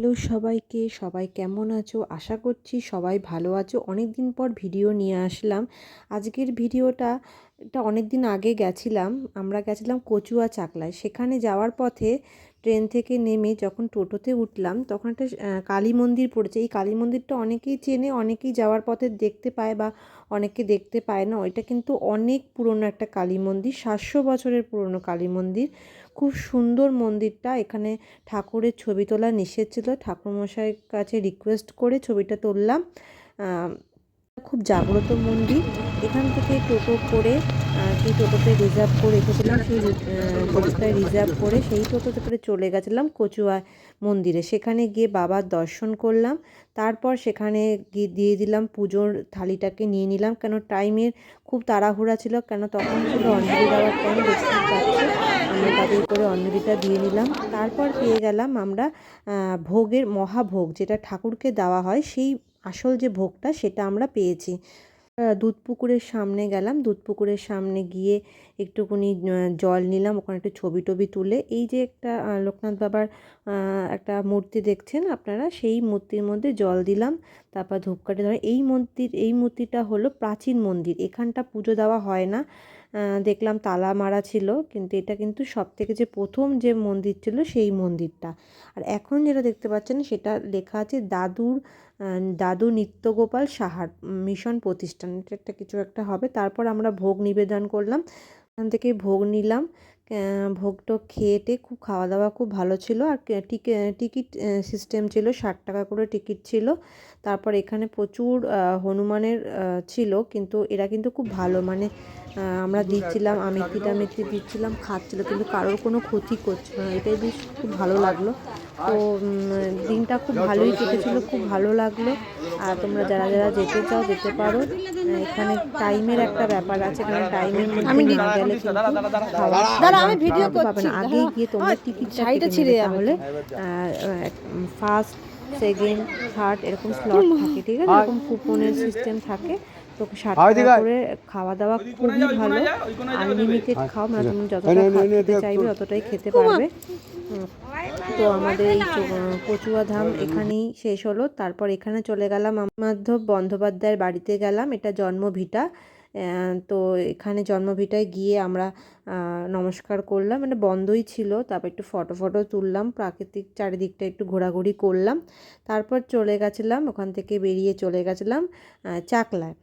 Hello সবাইকে, সবাই কেমন আছো? আশা করছি সবাই ভালো আছো। অনেক দিন পর ভিডিও নিয়ে আসলাম। আজকের ভিডিওটা, এটা অনেক দিন আগে গেছিলাম। আমরা গেছিলাম কচুয়া চাকলায়। সেখানে যাওয়ার পথে ট্রেন থেকে নেমে যখন টোটোতে উঠলাম, তখন একটা কালী মন্দির পড়েছে। এই কালী মন্দিরটা অনেকেই চেনে, অনেকেই যাওয়ার পথে দেখতে পায় বা অনেকে দেখতে পায় না। ওইটা কিন্তু অনেক পুরনো একটা কালী মন্দির, সাতশো বছরের পুরনো কালী মন্দির। খুব সুন্দর মন্দিরটা। এখানে ঠাকুরের ছবি তোলা নিষেধ ছিল। ঠাকুরমশাইয়ের কাছে রিকোয়েস্ট করে ছবিটা তুললাম। খুব জাগ্রত মন্দির। এখান থেকে টোটো করে সেই টোটোতে রিজার্ভ করে রেখেছিলাম সেই টোটোটায় রিজার্ভ করে সেই টোটোতে করে চলে গেছিলাম কচুয়া মন্দিরে। সেখানে গিয়ে বাবার দর্শন করলাম, তারপর সেখানে গিয়ে দিয়ে দিলাম পুজোর থালিটাকে, নিয়ে নিলাম। কেন টাইমের খুব তাড়াহুড়া ছিল, কেন তখন ছিল অঞ্জলি দেওয়ার টাইম দেখতে পাচ্ছি আমরা তাদের করে অঞ্জলিটা দিয়ে নিলাম। তারপর পেয়ে গেলাম আমরা ভোগের মহাভোগ, যেটা ঠাকুরকে দেওয়া হয়, সেই আসল যে ভোগটা সেটা আমরা পেয়েছি। দুধ পুকুরের সামনে গেলাম, দুধ পুকুরের সামনে গিয়ে একটুকুনি জল নিলাম, ওখানে একটু ছবি টবি তুলে। এই যে একটা লোকনাথ বাবার একটা মূর্তি দেখছেন আপনারা? সেই মূর্তির মধ্যে জল দিলাম। তারপর ধূপকাঠি ধরে, এই মন্দির, এই মূর্তিটা হলো প্রাচীন মন্দির। এখানটা পুজো দেওয়া হয় না। দেখলাম তালা মারা ছিল, কিন্তু এটা কিন্তু সব থেকে যে প্রথম যে মন্দির ছিল সেই মন্দিরটা। আর এখন যেটা দেখতে পাচ্ছেন, সেটা লেখা আছে দাদুর দাদু নিত্যগোপাল সাহার মিশন প্রতিষ্ঠান। এটা একটা কিছু একটা হবে। তারপর আমরা ভোগ নিবেদন করলাম। এখান থেকে ভোগ নিলাম। ভোগটো খেয়েটে খুব খাওয়া দাওয়া খুব ভালো ছিল। আর টিকিট সিস্টেম ছিল, ষাট টাকা করে টিকিট ছিল। তারপর এখানে প্রচুর হনুমানের ছিল। কিন্তু এরা কিন্তু খুব ভালো। মানে আমরা দিচ্ছিলাম আমিত্তি টামিত্তি দিচ্ছিলাম খাচ্ছিলো কিন্তু কারোর কোনো ক্ষতি করছিল না। এটাই বেশ খুব ভালো লাগল। তো দিনটা খুব ভালোই কেটেছিল খুব ভালো লাগল। আর তোমরা যারা যারা যেতে চাও যেতে পারো। এখানে টাইমের একটা ব্যাপার আছে কারণ টাইমের মধ্যে না গেলে কিন্তু আমি ভিডিও পাবে না। আগেই গিয়ে তোমার টিকিটটা তাহলে ফার্স্ট সেকেন্ড থার্ড এরকম স্লট থাকে ঠিক আছে? এরকম কুপনের সিস্টেম থাকে। তো ষাট টাকা করে খাওয়া দাওয়া খুবই ভালো। আনলিমিটেড খাও মানে তুমি যতটা খেতে চাইবে ততটাই খেতে পারবে। তো আমাদের এই কচুয়া ধাম এখানেই শেষ হলো। তারপর এখানে চলে গেলাম মাধব বন্দ্যোপাধ্যায়ের বাড়িতে গেলাম। এটা জন্মভিটা। তো এখানে জন্মভিটায় গিয়ে আমরা নমস্কার করলাম। মানে বন্ধই ছিল তারপর একটু ফটো ফটো তুললাম। প্রাকৃতিক চারিদিকটা একটু ঘোরাঘুরি করলাম। তারপর চলে গেছিলাম ওখান থেকে বেরিয়ে চলে গেছিলাম চাকলায়।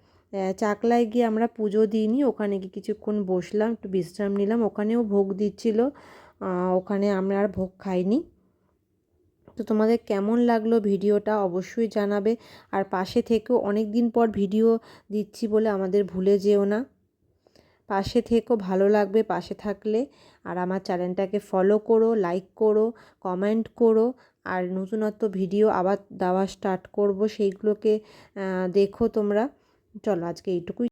চাকলায় গিয়ে আমরা পুজো দিইনি, ওখানে গিয়ে কিছুক্ষণ বসলাম, একটু বিশ্রাম নিলাম, ওখানেও ভোগ দিচ্ছিল ওখানে আমরা আর ভোগ খাইনি। তো তোমাদের কেমন লাগল ভিডিওটা অবশ্যই জানাবে, আর পাশে থেকেও অনেক দিন পর ভিডিও দিচ্ছি বলে আমাদের ভুলে যেও না। পাশে থেকেও ভালো লাগবে পাশে থাকলে, আর আমার চ্যানেলটাকে ফলো করো লাইক করো কমেন্ট করো, আর নতুনত্ব ভিডিও আবার দেওয়া স্টার্ট করব, সেইগুলোকে দেখো তোমরা। চলো আজকে এইটুকুই